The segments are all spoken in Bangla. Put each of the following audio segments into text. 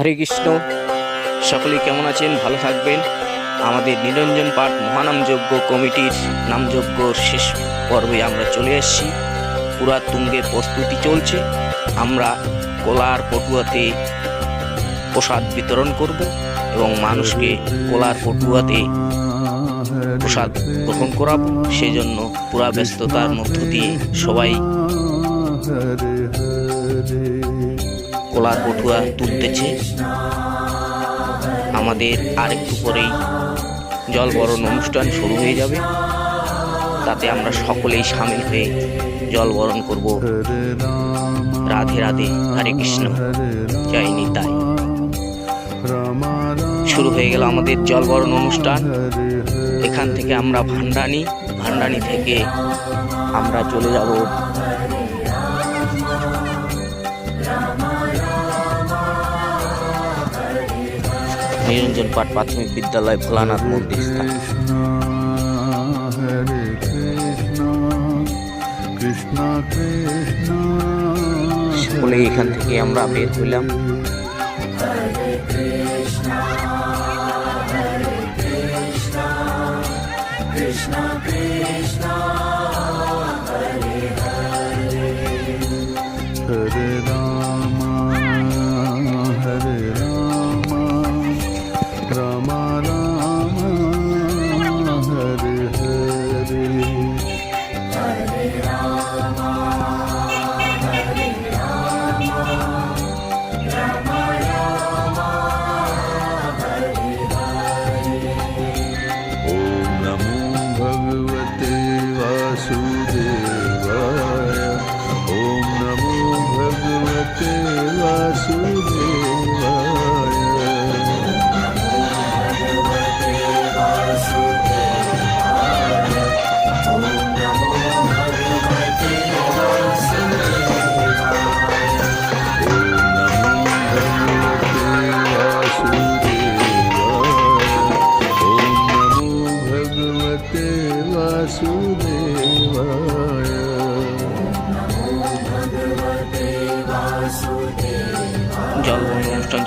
হরে কৃষ্ণ। সকলে কেমন আছেন? ভালো থাকবেন। আমাদের নিরঞ্জন পাঠ মহানামযজ্ঞ কমিটির নামযজ্ঞ শেষ পর্বে আমরা চলে এসেছি পুরা তুঙ্গের প্রস্তুতি চলছে। আমরা কোলার পটুয়াতে প্রসাদ বিতরণ করব এবং মানুষকে কোলার পটুয়াতে প্রসাদ গ্রহণ করাবো। সেজন্য পুরা ব্যস্ততার মধ্য দিয়ে সবাই কোলার পটুয়া তুলতেছে। আমাদের আরেকটু পরেই জল বরণ অনুষ্ঠান শুরু হয়ে যাবে। তাতে আমরা সকলেই সামিল হয়ে জল বরণ করব। রাধে রাধে, হরে কৃষ্ণ। জয় নিতাই। শুরু হয়ে গেল আমাদের জল বরণ অনুষ্ঠান। এখান থেকে আমরা ভান্ডানি ভান্ডানি থেকে আমরা চলে যাব নিরঞ্জন পাঠ প্রাথমিক বিদ্যালয় ভোলানাথ মন্দির স্থান। কৃষ্ণ এখান থেকে আমরা বের হইলাম। হরে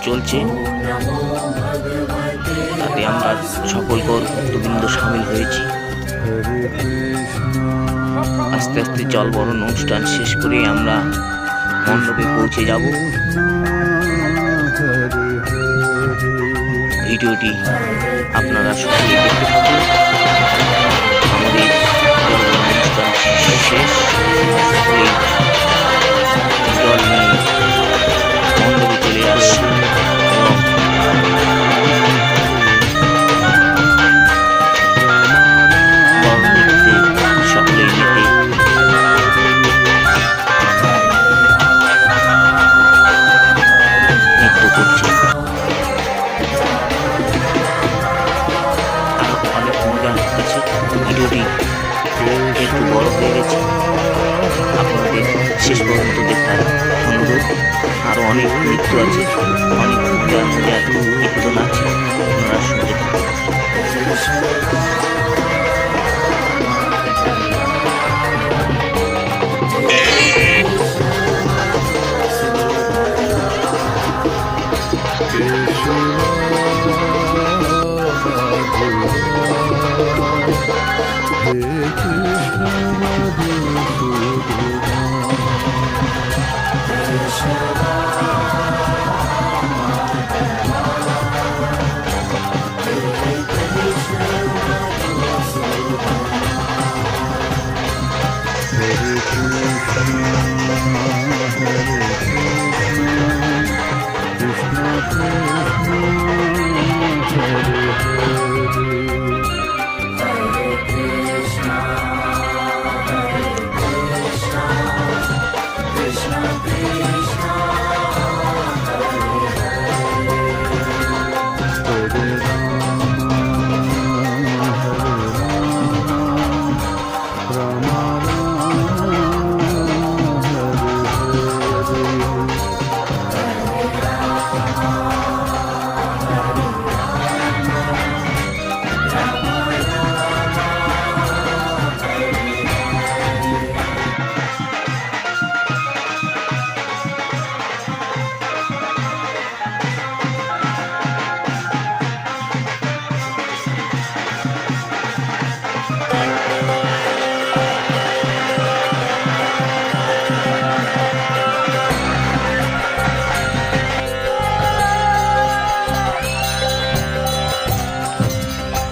চলছে। তাতে আমরা সকল গৌর ভক্তবৃন্দ সামিল হয়েছি। আস্তে আস্তে জল বরণ অনুষ্ঠান শেষ করে আমরা মণ্ডপে পৌঁছে যাব। ভিডিওটি আপনারা সকলে দেখতে থাকুন। Only three clutches. Only two clutches get people do not rush Krishna.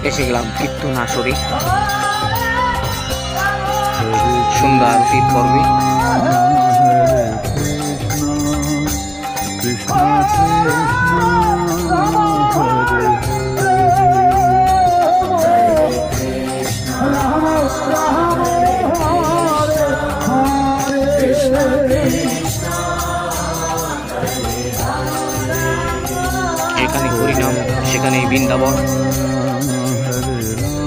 এসে গেলাম কীর্তন আসরে সন্ধ্যা আরতির পর্বে যেখানে হরিনাম সেখানে বৃন্দাবন।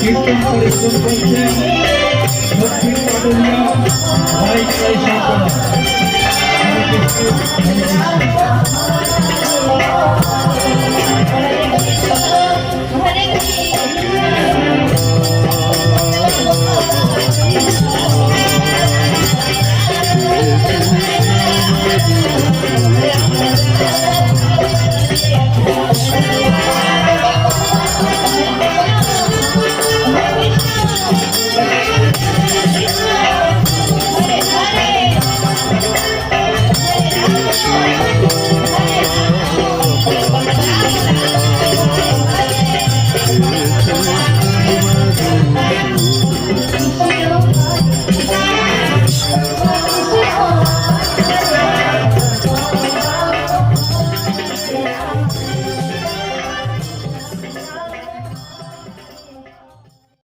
কীর্তন পরিশ্রম করছেন দক্ষিণ পাটুলিয়া ভাই জয় শঙ্কর